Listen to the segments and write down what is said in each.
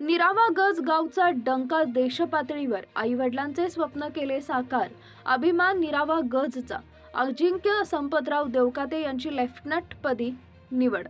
निरावा गज गावचा डंका देशपातळीवर आई वडिलांचे स्वप्न केले साकार. अभिमान निरावा गजचा. अजिंक्य संपतराव देवकाते यांची लेफ्टनंट पदी निवड.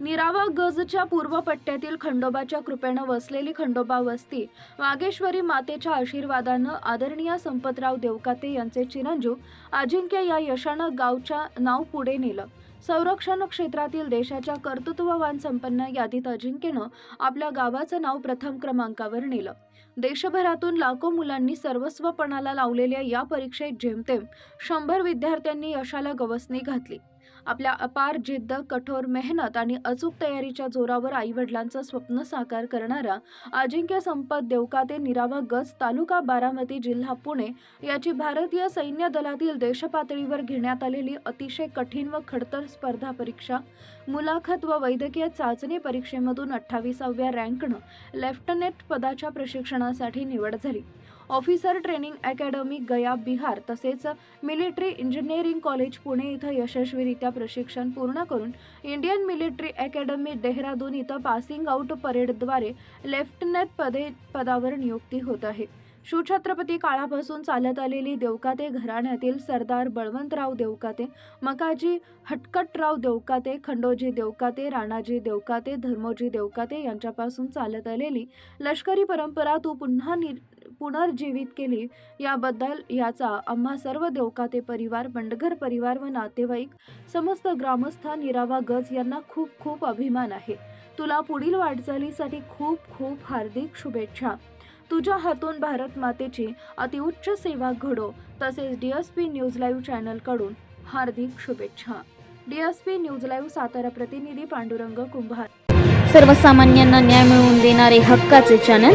निरावा गजच्या पूर्व पट्ट्यातील खंडोबाच्या कृपेनं वसलेली खंडोबा वस्ती वागेश्वरी मातेच्या आशीर्वादानं आदरणीय संपतराव देवकाते यांचे चिरंजीव अजिंक्य या यशानं गावच्या नाव पुढे नेलं. संरक्षण क्षेत्रातील देशाच्या कर्तृत्ववान संपन्न यादीत अजिंक्यनं आपल्या गावाचं नाव प्रथम क्रमांकावर नेलं. देशभरातून लाखो मुलांनी सर्वस्वपणाला लावलेल्या या परीक्षेत जेमतेम शंभर विद्यार्थ्यांनी यशाला गवसणी घातली. आपल्या अपार जिद्द कठोर मेहनत आणि अचूक तयारीच्या जोरावर आईवडिलांचं स्वप्न साकार करणारा अजिंक्य संपत देवकाते निरावा गज तालुका बारामती जिल्हा पुणे याची भारतीय सैन्य दलातील देशपातळीवर घेण्यात आलेली अतिशय कठीण व खडतर स्पर्धा परीक्षा मुलाखत व वैद्यकीय चाचणी परीक्षेमधून अठ्ठावीसाव्या रँकनं लेफ्टनंट पदाच्या प्रशिक्षणासाठी निवड झाली. Officer training academy Gaya Bihar तसेच मिलिटरी इंजिनिअरिंग कॉलेज पुणे इथं यशस्वीरित्या प्रशिक्षण पूर्ण करून इंडियन मिलिटरी अकॅडमी डेहराडून इथं पासिंग आउट परेडद्वारे लेफ्टनंट पदे पदावर नियुक्ती होत आहे. शिवछत्रपती काळापासून चालत आलेली देवकाते घराण्यातील सरदार बळवंतराव देवकाते मकाजी हटकटराव देवकाते खंडोजी देवकाते राणाजी देवकाते धर्मोजी देवकाते यांच्यापासून चालत आलेली लष्करी परंपरा तू पुन्हा नि पुनर्जीवित केली. याबद्दल याचा आम्हा सर्व देवकाते परिवार बंडघर परिवार व नातेवाईक समस्त ग्रामस्थ निरावा गज यांना खूप खूप अभिमान आहे. तुला पुढील वाटचालीसाठी खूप खूप हार्दिक शुभेच्छा. तुझ्या हातून भारत मातेची अतिउच्च सेवा घडो तसेच D S P news live चॅनलकडून हार्दिक शुभेच्छा. D S P news live Satara प्रतिनिधी पांडुरंग कुंभार. सर्वसामान्यांना न्याय मिळवून देणारे हक्काचे channel